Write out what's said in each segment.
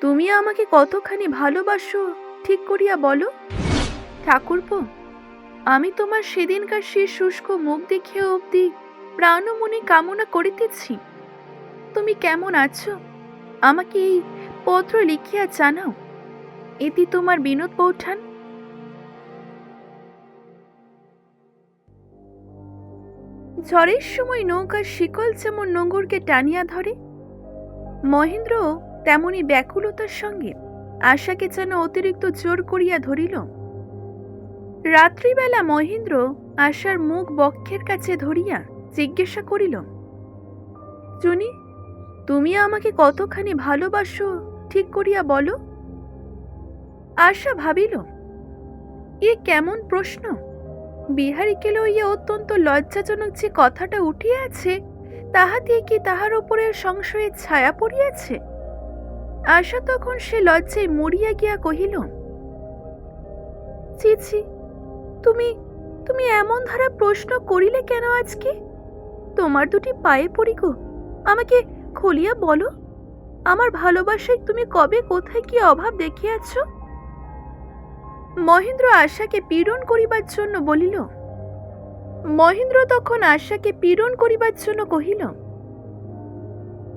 তুমি আমাকে কতখানি ভালোবাসো, ঠিক করিয়া বলো। ঠাকুরপো, আমি তোমার সেদিনকার সেই শুষ্ক মুখ দেখিয়া অবধি প্রাণ মনে কামনা করিতেছি। তুমি কেমন আছো? আমাকে এই পত্র লিখিয়া জানাও। এটি তোমার বিনোদ পৌঠান। ঝড়ের সময় নৌকার শিকল যেমন নোঙরকে টানিয়া ধরে মহেন্দ্র তেমনি ব্যাকুলতার সঙ্গে আশাকে যেন অতিরিক্ত জোর করিয়া ধরিল। রাত্রিবেলা মহেন্দ্র আশার মুখ বক্ষের কাছে ধরিয়া জিজ্ঞাসা করিল, চুনি, তুমি আমাকে কতখানি ভালোবাসো ঠিক করিয়া বলো? আশা ভাবিল, এ কেমন প্রশ্ন? বিহারীকে লইয়া অত্যন্ত লজ্জাজনক যে কথাটা উঠিয়াছে, তাহাতে কি তাহার উপরে সংশয়ের ছায়া পড়িয়াছে? আশা তখন সে লজ্জায় মরিয়া গিয়া কহিল, ছি তুমি তুমি এমন ধারা প্রশ্ন করিলে কেন আজকে? তোমার দুটি পায়ে পড়ি গো, আমাকে খুলিয়া বলো, আমার ভালোবাসায় তুমি কবে কোথায় কি অভাব দেখিয়াছ? মহেন্দ্র আশাকে পীড়ন করিবার জন্য বলিল, মহেন্দ্র তখন আশাকে পীড়ন করিবার জন্য কহিল,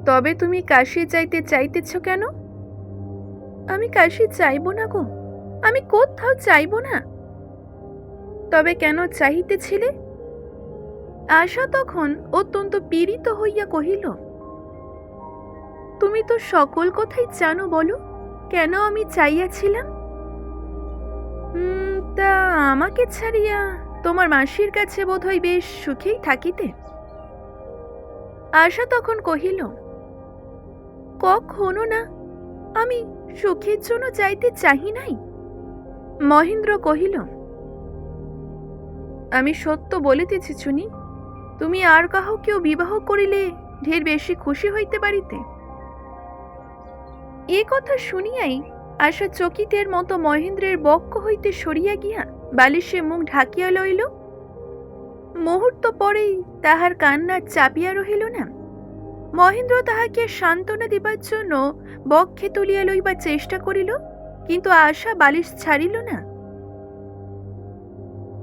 তবে তুমি কাশি যাইতে চাইতেছ কেন? আমি কাশি চাইব না গো। আমি কোথাও চাইব না। তবে কেন চাহিতেছিলে? আশা তখন অত্যন্ত পীড়িত হইয়া কহিল, তুমি তো সকল কথাই জানো বলো, কেন আমি চাইয়াছিলাম? তা আমাকে ছাড়িয়া তোমার মাসির কাছে বোধহয় বেশ সুখেই থাকিতে? আশা তখন কহিল, কখনো না। আমি সুখের জন্য যাইতে চাহি নাই? মহেন্দ্র কহিল, আমি সত্য বলিতেছি চুনি, তুমি আর কাহকেও বিবাহ করিলে ঢের বেশি খুশি হইতে পারিতে। এ কথা শুনিয়াই আশা চকিতের মতো মহেন্দ্রের বক্ষ হইতে সরিয়া গিয়া বালিশে মুখ ঢাকিয়া লইল। মুহূর্ত পরেই তাহার কান্না চাপিয়া রহিল না। মহেন্দ্র তাহাকে সান্ত্বনা দিবার জন্য বক্ষে তুলিয়া লইবার চেষ্টা করিল, কিন্তু আশা বালিশ ছাড়িল না।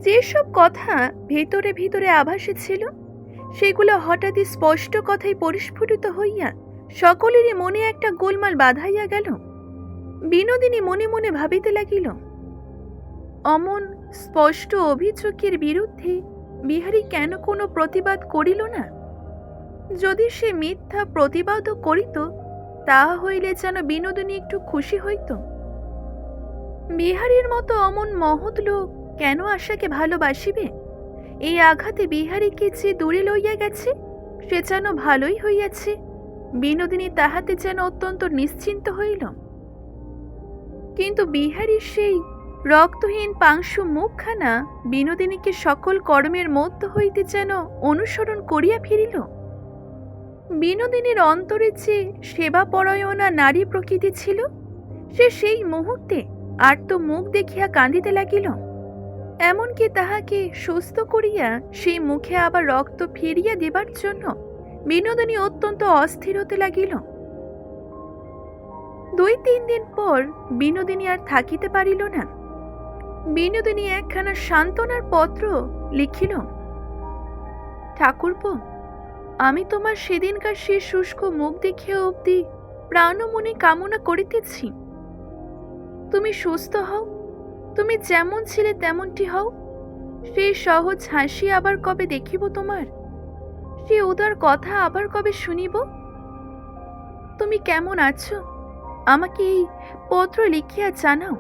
যেসব কথা ভেতরে ভিতরে আভাসে ছিল, সেগুলো হঠাৎই স্পষ্ট কথাই পরিস্ফুটিত হইয়া সকলেরই মনে একটা গোলমাল বাঁধাইয়া গেল। বিনোদিনী মনে মনে ভাবিতে লাগিল, অমন স্পষ্ট অভিযোগের বিরুদ্ধে বিহারী কেন কোনো প্রতিবাদ করিল না? যদি সে মিথ্যা প্রতিবাদও করিত তাহা হইলে যেন বিনোদিনী একটু খুশি হইত। বিহারীর মতো অমন মহৎ লোক কেন আশাকে ভালোবাসিবে? এই আঘাতে বিহারীকে যে দূরে লইয়া গেছে, সে যেন ভালোই হইয়াছে। বিনোদিনী তাহাতে যেন অত্যন্ত নিশ্চিন্ত হইল। কিন্তু বিহারীর সেই রক্তহীন পাংশু মুখখানা বিনোদিনীকে সকল কর্মের মধ্য হইতে যেন অনুসরণ করিয়া ফিরিল। বিনোদিনীর অন্তরে যে সেবাপরায়ণা নারী প্রকৃতি ছিল, সে সেই মুহূর্তে আর তো মুখ দেখিয়া কাঁদিতে লাগিল। এমনকি তাহাকে সুস্থ করিয়া সেই মুখে আবার রক্ত ফিরিয়া দেবার জন্য বিনোদিনী অত্যন্ত অস্থির হতে লাগিল। দুই তিন দিন পর বিনোদিনী আর থাকিতে পারিল না। বিনোদিনী একখানা সান্ত্বনার পত্র লিখিল, ঠাকুরপো আমি তোমার সেদিনকার সেই শুষ্ক মুখ দেখিয়া অবধি প্রাণ মনে কামনা করিতেছি। তুমি সুস্থ হও, তুমি যেমন ছিলে তেমনটি হও। সেই সহজ হাসি আবার কবে দেখিব তোমার? সে উদার কথা আবার কবে শুনিব? তুমি কেমন আছো? আমাকে এই পত্র লিখিয়া জানাও।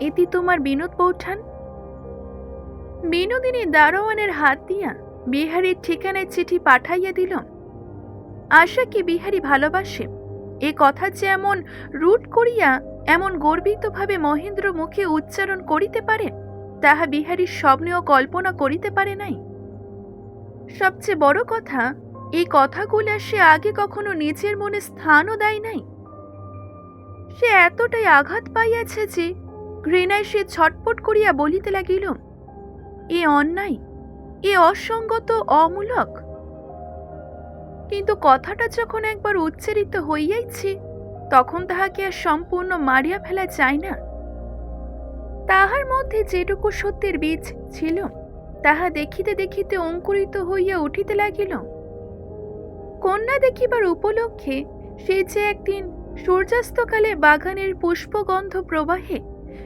এটি তোমার বিনোদ পৌঠান। বিনোদিনী দারোয়ানের হাত দিয়া বিহারীর ঠিকানায় চিঠি পাঠাইয়া দিল আশা কি বিহারী ভালোবাসে? এ কথা যে এমন রুট করিয়া, এমন গর্বিতভাবে মহেন্দ্র মুখে উচ্চারণ করিতে পারে, তাহা বিহারীর স্বপ্নেও কল্পনা করিতে পারে নাই। সবচেয়ে বড় কথা এই কথাগুলা সে আগে কখনো নিজের মনে স্থানও দেয় নাই। সে এতটাই আঘাত পাইয়াছে যে, ঘৃণায় সে ছটপট করিয়া বলিতে লাগিল এ অন্যায় এ অসঙ্গত অমূলক। কিন্তু কথাটা যখন একবার উচ্চারিত হইয়াইছে, তখন তাহাকে আর সম্পূর্ণ মারিয়া ফেলা যায় না। তাহার মধ্যে যেটুকু সত্যের বীজ ছিল, তাহা দেখিতে দেখিতে অঙ্কুরিত হইয়া উঠিতে লাগিল। কন্যা দেখিবার উপলক্ষে সে যে একদিন সূর্যাস্তকালে বাগানের পুষ্পগন্ধ প্রবাহে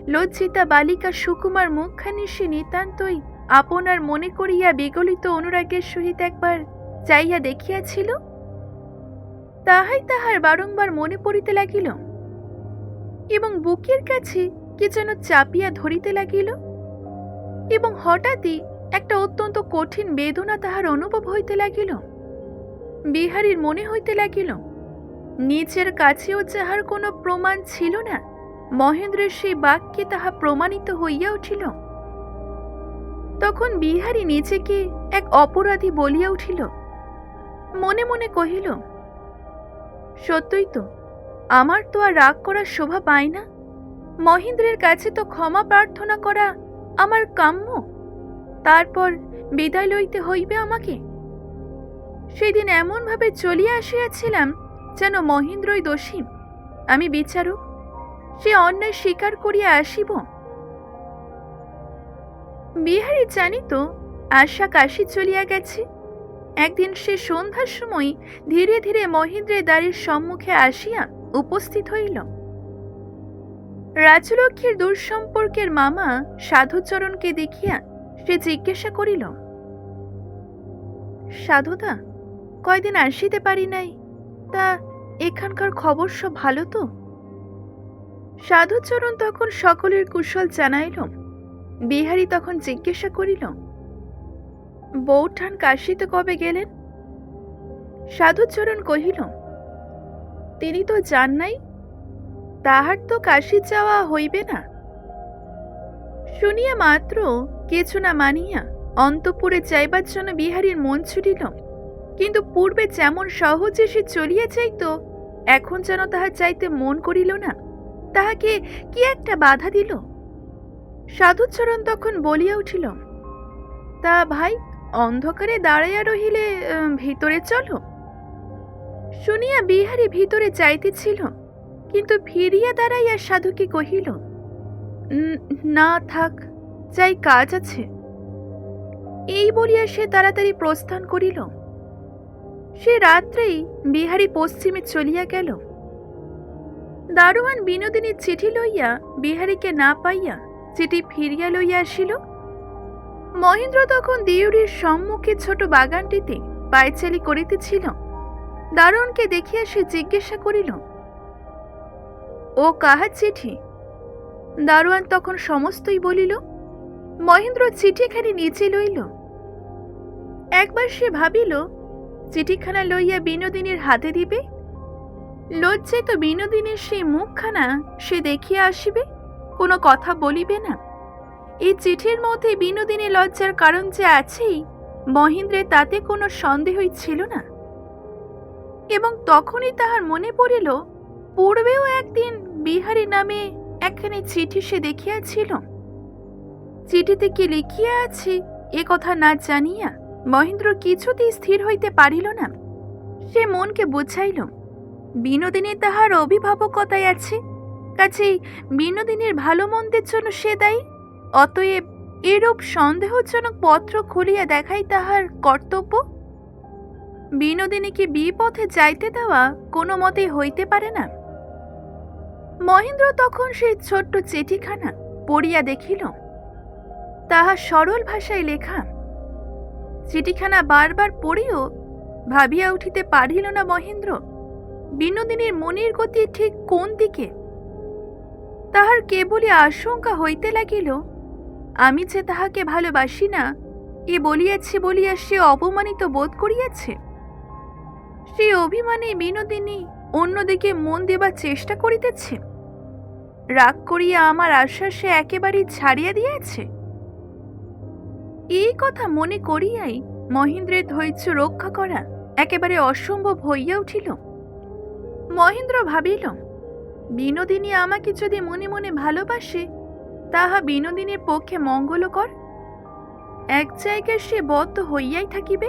লজ্জিতা বালিকা সুকুমার মুখখানি সে নিতান্তই আপনার মনে করিয়া বিগলিত অনুরাগের সহিত একবার চাইয়া দেখিয়াছিল? তাহাই তাহার বারংবার মনে পড়িতে লাগিল। এবং বুকের কাছে কে যেন চাপিয়া ধরিতে লাগিল? এবং হঠাৎই একটা অত্যন্ত কঠিন বেদনা তাহার অনুভব হইতে লাগিল। বিহারীর মনে হইতে লাগিল, নিজের কাছেও যাহার কোনো প্রমাণ ছিল না, মহেন্দ্রের সেই বাক্যে তাহা প্রমাণিত হইয়া উঠিল। তখন বিহারী নিজেকে এক অপরাধী বলিয়া উঠিল, মনে মনে কহিল, সত্যই তো, আমার তো আর রাগ করার শোভা পায় না। মহেন্দ্রের কাছে তো ক্ষমা প্রার্থনা করা আমার কাম্য। তারপর বিদায় লইতে হইবে আমাকে? সেদিন এমনভাবে চলিয়া আসিয়াছিলাম যেন মহেন্দ্রই দোষী। আমি বিচারক, সে অন্যায় স্বীকার করিয়া আসিব। বিহারী জানিত, আশা কাশি চলিয়া গেছে। একদিন সে সন্ধ্যার সময় ধীরে ধীরে মহেন্দ্রের দ্বারের সম্মুখে আসিয়া উপস্থিত হইল। রাজলক্ষ্মীর দুঃসম্পর্কের মামা সাধুচরণকে দেখিয়া সে জিজ্ঞাসা করিল, সাধুদা, কয়দিন আসিতে পারি নাই? তা এখানকার খবর সব ভালো তো? সাধুচরণ তখন সকলের কুশল জানাইল বিহারী তখন জিজ্ঞাসা করিল, বৌঠান কাশিতে কবে গেলেন? সাধুচরণ কহিল, তিনি তো যান নাই, তাহার তো কাশি যাওয়া হইবে না। শুনিয়া মাত্র কিছু না মানিয়া অন্তপুরে যাইবার জন্য বিহারীর মন ছুটিল, কিন্তু পূর্বে যেমন সহজে সে চলিয়া যাইত, এখন যেন তাহা চাইতে মন করিল না, তাহাকে কি একটা বাধা দিল? সাধুচরণ তখন বলিয়া উঠিল, তা ভাই, অন্ধকারে দাঁড়াইয়া রহিলে ভিতরে চলো। শুনিয়া বিহারি ভিতরে যাইতেছিল, কিন্তু ফিরিয়া দাঁড়াইয়া সাধুকে কহিল না থাক, যাই কাজ আছে। এই বলিয়া সে তাড়াতাড়ি প্রস্থান করিল। সে রাত্রেই বিহারি পশ্চিমে চলিয়া গেল। দারোয়ান বিনোদিনীর চিঠি লইয়া বিহারীকে না পাইয়া চিঠি ফিরিয়া লইয়া আসিল। মহেন্দ্র তখন দিউরির সম্মুখে ছোট বাগানটিতে পায়চালি করিতেছিল। দারুণকে দেখিয়া সে জিজ্ঞাসা করিল, ও কাহার চিঠি? দারোয়ান তখন সমস্তই বলিল, মহেন্দ্র চিঠিখানি নিচে লইল। একবার সে ভাবিল, চিঠিখানা লইয়া বিনোদিনীর হাতে দিবে। লজ্জায় তো বিনোদিনীর সেই মুখখানা সে দেখিয়া আসিবে। কোনো কথা বলিবে না। এই চিঠির মধ্যে বিনোদিনী লজ্জার কারণ যে আছেই, মহেন্দ্রের তাতে কোনো সন্দেহই ছিল না। এবং তখনই তাহার মনে পড়িল, পূর্বেও একদিন বিহারী নামে একখানি চিঠি সে দেখিয়াছিল। চিঠিতে কি লিখিয়া আছে, এ কথা না জানিয়া মহেন্দ্র কিছুতেই স্থির হইতে পারিল না। সে মনকে বুঝাইল, বিনোদিনী তাহার অভিভাবকতায় আছে। কাছেই বিনোদিনীর ভালো মন্দের জন্য সে দায়ী। অতএব এরূপ সন্দেহজনক পত্র খুলিয়া দেখাই তাহার কর্তব্য। বিনোদিনীকে বিপথে যাইতে দেওয়া কোনো মতেই হইতে পারে না। মহেন্দ্র তখন সেই ছোট্ট চিঠিখানা পড়িয়া দেখিল। তাহা সরল ভাষায় লেখা, চিঠিখানা বারবার পড়িও ভাবিয়া উঠিতে পারিল না মহেন্দ্র। বিনোদিনীর মনের গতি ঠিক কোন দিকে? তাহার কেবলই আশঙ্কা হইতে লাগিল, আমি যে তাহাকে ভালোবাসি না, এ বলিয়াছে বলিয়া সে অপমানিত বোধ করিয়াছে? সে অভিমানে বিনোদিনী অন্যদিকে মন দেবার চেষ্টা করিতেছে। রাগ করিয়া আমার আশা সে একেবারেই ছাড়িয়া দিয়েছে? এই কথা মনে করিয়াই মহেন্দ্রের ধৈর্য রক্ষা করা একেবারে অসম্ভব হইয়া উঠিল। মহেন্দ্র ভাবিল বিনোদিনী আমাকে যদি মনে মনে ভালোবাসে, তাহা বিনোদিনীর পক্ষে মঙ্গলকর। এক জায়গায় সে বদ্ধ হইয়াই থাকিবে।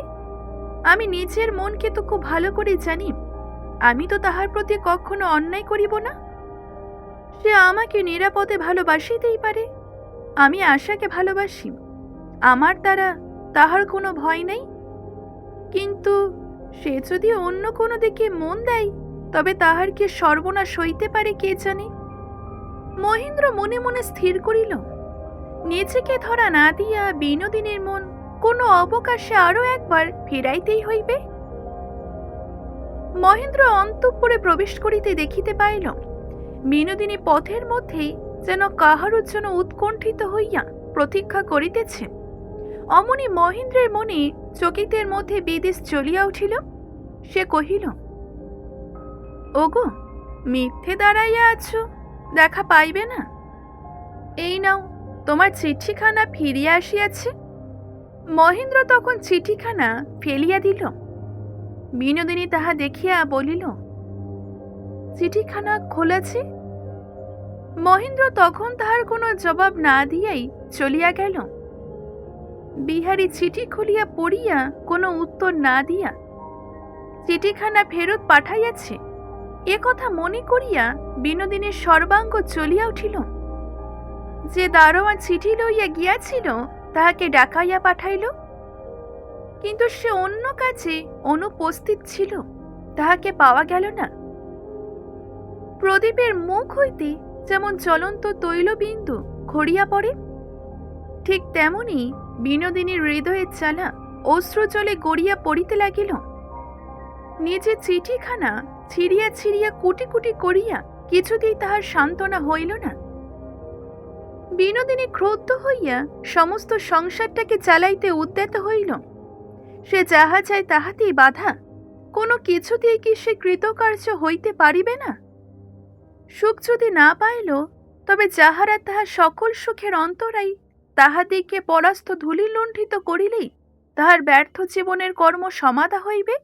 আমি নিজের মনকে তো খুব ভালো করে জানি, আমি তো তাহার প্রতি কখনো অন্যায় করিব না। সে আমাকে নিরাপদে ভালোবাসিতেই পারে, আমি আশাকে ভালোবাসি, আমার দ্বারা তাহার কোনো ভয় নেই। কিন্তু সে যদি অন্য কোনো দিকে মন দেয় তবে তাহার কি সর্বনাশ হইতে পারে কে জানে? মহেন্দ্র মনে মনে স্থির করিল, নিজেকে ধরা না দিয়া বিনোদিনীর মন কোনো অবকাশে আরও একবার ফিরাইতেই হইবে? মহেন্দ্র অন্তঃপুরে প্রবেশ করিতে দেখিতে পাইল, বিনোদিনী পথের মধ্যেই যেন কাহারুর জন্য উৎকণ্ঠিত হইয়া প্রতীক্ষা করিতেছে। অমনি মহেন্দ্রের মনে চকিতের মধ্যে বিদেশ চলিয়া উঠিল, সে কহিল ওগো, মিথ্যে দাঁড়াইয়া আছো, দেখা পাইবে না। এই নাও, তোমার চিঠিখানা ফিরিয়া আসিয়াছে। মহেন্দ্র তখন চিঠিখানা ফেলিয়া দিল। বিনোদিনী তাহা দেখিয়া বলিল, চিঠিখানা খোলাছে? মহেন্দ্র তখন তাহার কোনো জবাব না দিয়াই চলিয়া গেল। বিহারী চিঠি খুলিয়া পড়িয়া কোনো উত্তর না দিয়া চিঠিখানা ফেরত পাঠাইয়াছে। এ কথা মনে করিয়া বিনোদিনীর সর্বাঙ্গ চলিয়া উঠিল। যে দারোয়ান চিঠি লইয়া গিয়াছিল, তাহাকে ডাকাইয়া পাঠাইল। কিন্তু সে অন্য কাজে অনুপস্থিত ছিল, তাহাকে পাওয়া গেল না। প্রদীপের মুখ হইতে যেমন জ্বলন্ত তৈলবিন্দু খড়িয়া পড়ে, ঠিক তেমনি বিনোদিনীর হৃদয়ের চালা অশ্রুজলে গড়িয়া পড়িতে লাগিল। নিজে চিঠিখানা ছিঁড়িয়া ছিঁড়িয়া কুটি কুটি করিয়া কিছুতেই তাহার সান্ত্বনা হইল না। বিনোদিনী ক্রোধ হইয়া সমস্ত সংসারটাকে চালাইতে উদ্যত হইল। সে যাহা চায় তাহাতেই বাধা, কোনো কিছুতেই কি সে কৃতকার্য হইতে পারিবে না? সুখ যদি না পাইল, তবে যাহারা তাহার সকল সুখের অন্তরাই তাহাদিগকে পরাস্ত ধূলিলুণ্ঠিত করিলেই তাহার ব্যর্থ জীবনের কর্ম সমাধা হইবে?